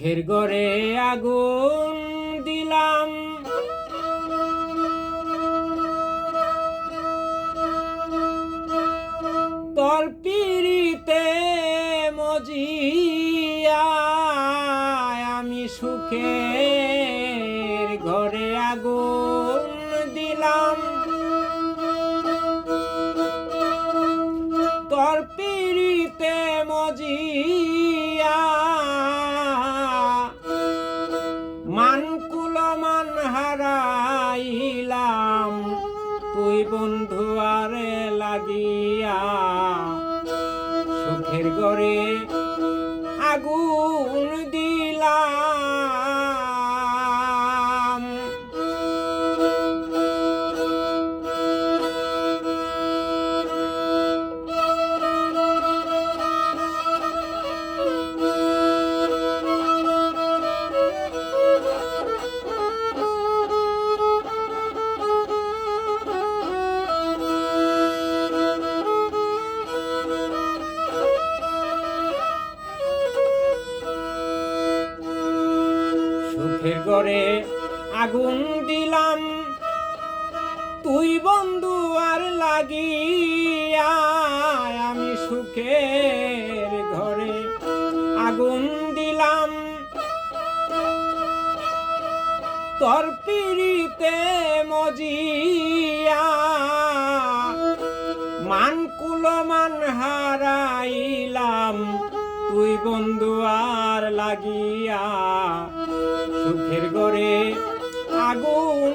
সুখের গড়ে আগুন। আরে লাগিয়া সুখের গড়ে আগুন গড়ে আগুন দিলাম। তুই বন্ধু আর লাগিয়া আমি সুখের ঘরে আগুন দিলাম। তোর পিড়িতে মজিয়া মান কুলমান হারাইলাম। তুই বন্ধু আর লাগিয়া সুখের গড়ে আগুন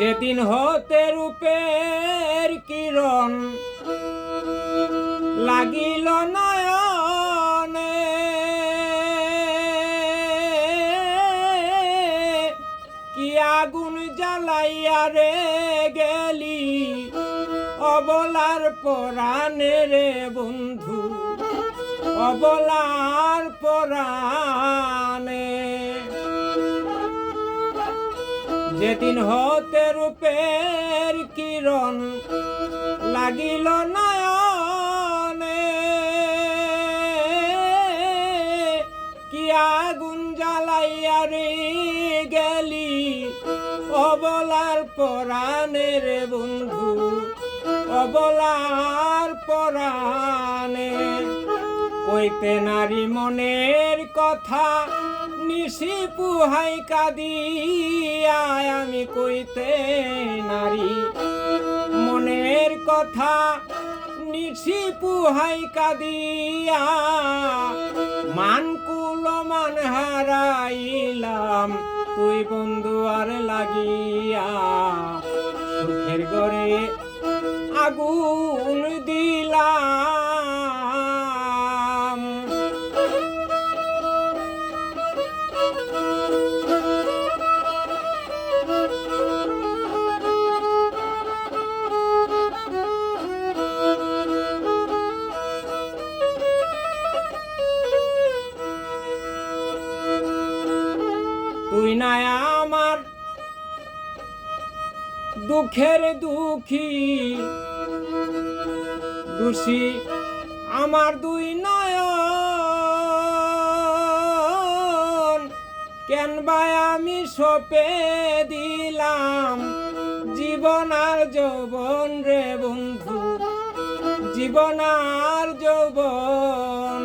যেদিন হতে রূপের কিরণ লাগিল নয়নে, কি আগুন জ্বালাইয়া রে গেলি অবলার পরাণে রে বন্ধু, অবলার পরাণে। যেদিন হতে রূপের কিরণ লাগিল নয়নে, কি আগুন জ্বালাইয়া রে গেলি অবলার পরাণের বন্ধু, অবলার পরাণে। কইতে নারী মনের কথা নিশি পুহাই কাদিয়া আমি কইতে নারী। মনের কথা নিশি পুহাই কাদিয়া মান কুল মান হারাইলাম, তুই বন্ধু আর লাগিয়া। সুখের গড়ে আগুন দিলাম দুঃখের দুঃখী। দোষী আমার দুই নয়ন। কেন আমি সপে দিলাম জীবন আর যৌবন রে বন্ধু, জীবন আর যৌবন।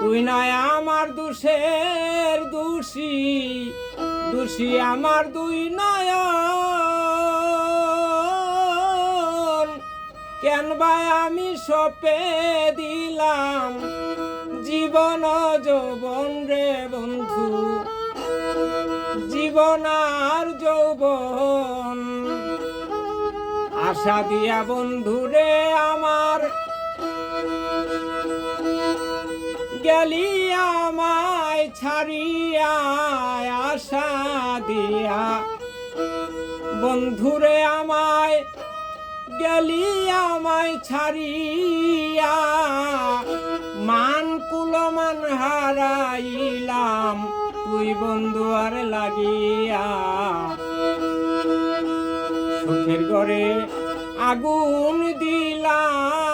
তুই নয় আমার দুষের দোষী দোষী আমার দুই নয়ন। কেন ভাই আমি সপে দিলাম জীবন যৌবন রে বন্ধু? জীবন আর যৌবন। আশা দিয়া বন্ধু রে আমার। গেলি আমায় ছাড়িয়া আশা দিয়া। বন্ধুরে আমায় গেলি আমায় ছাড়িয়া। মান কুলমান হারাইলাম, তুই বন্ধু আর লাগিয়া। সুখের ঘরে আগুন দিলাম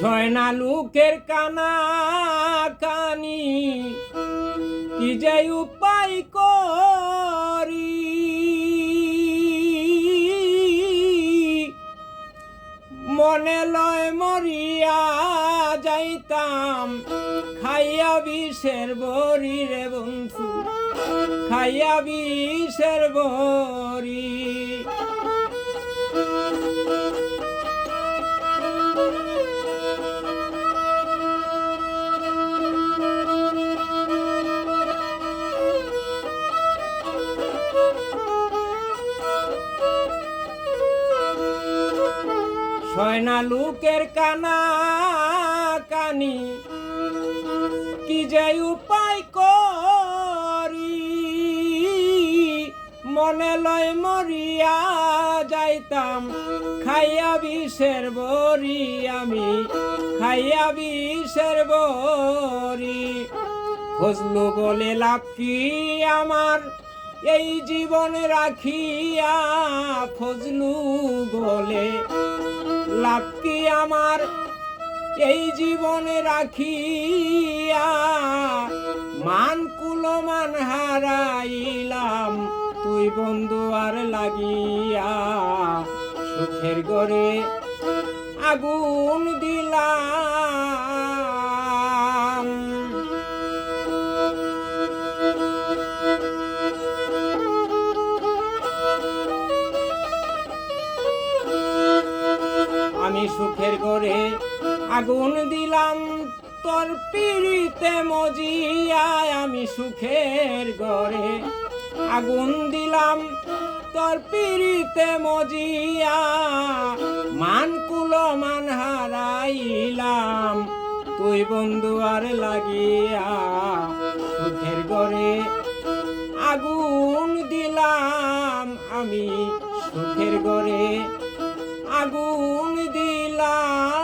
সয়না লোকের কানা কানি, কি যে উপায় করি? মনে লয় মরিয়া যাইতাম, খাইয়া বিষের বরি রে বন্ধু, খাইয়া বিষের বরি লোকের কানা কানি, কি যে উপায় করি? মনে লয় মরিয়া যাইতাম, খাইয়া বিষের বরি আমি, খাইয়া বিষের বরি। ফজলু বলে লাভ কি আমার, এই জীবন রাখিয়া, ফজলু বলে লাভ কি আমার? এই জীবনে রাখিয়া মান কুলমান হারাইলাম। তুই বন্ধু আর লাগিয়া সুখের গড়ে আগুন দিলাম। আগুন দিলাম তোর পিড়িতে মজিয়ায় আমি সুখের ঘরে আগুন দিলাম তোর পিড়িতে মজিয়া মান কুলো মান হারাইলাম। তুই বন্ধু আর লাগিয়া সুখের ঘরে আগুন দিলাম আমি সুখের ঘরে আগুন দিলাম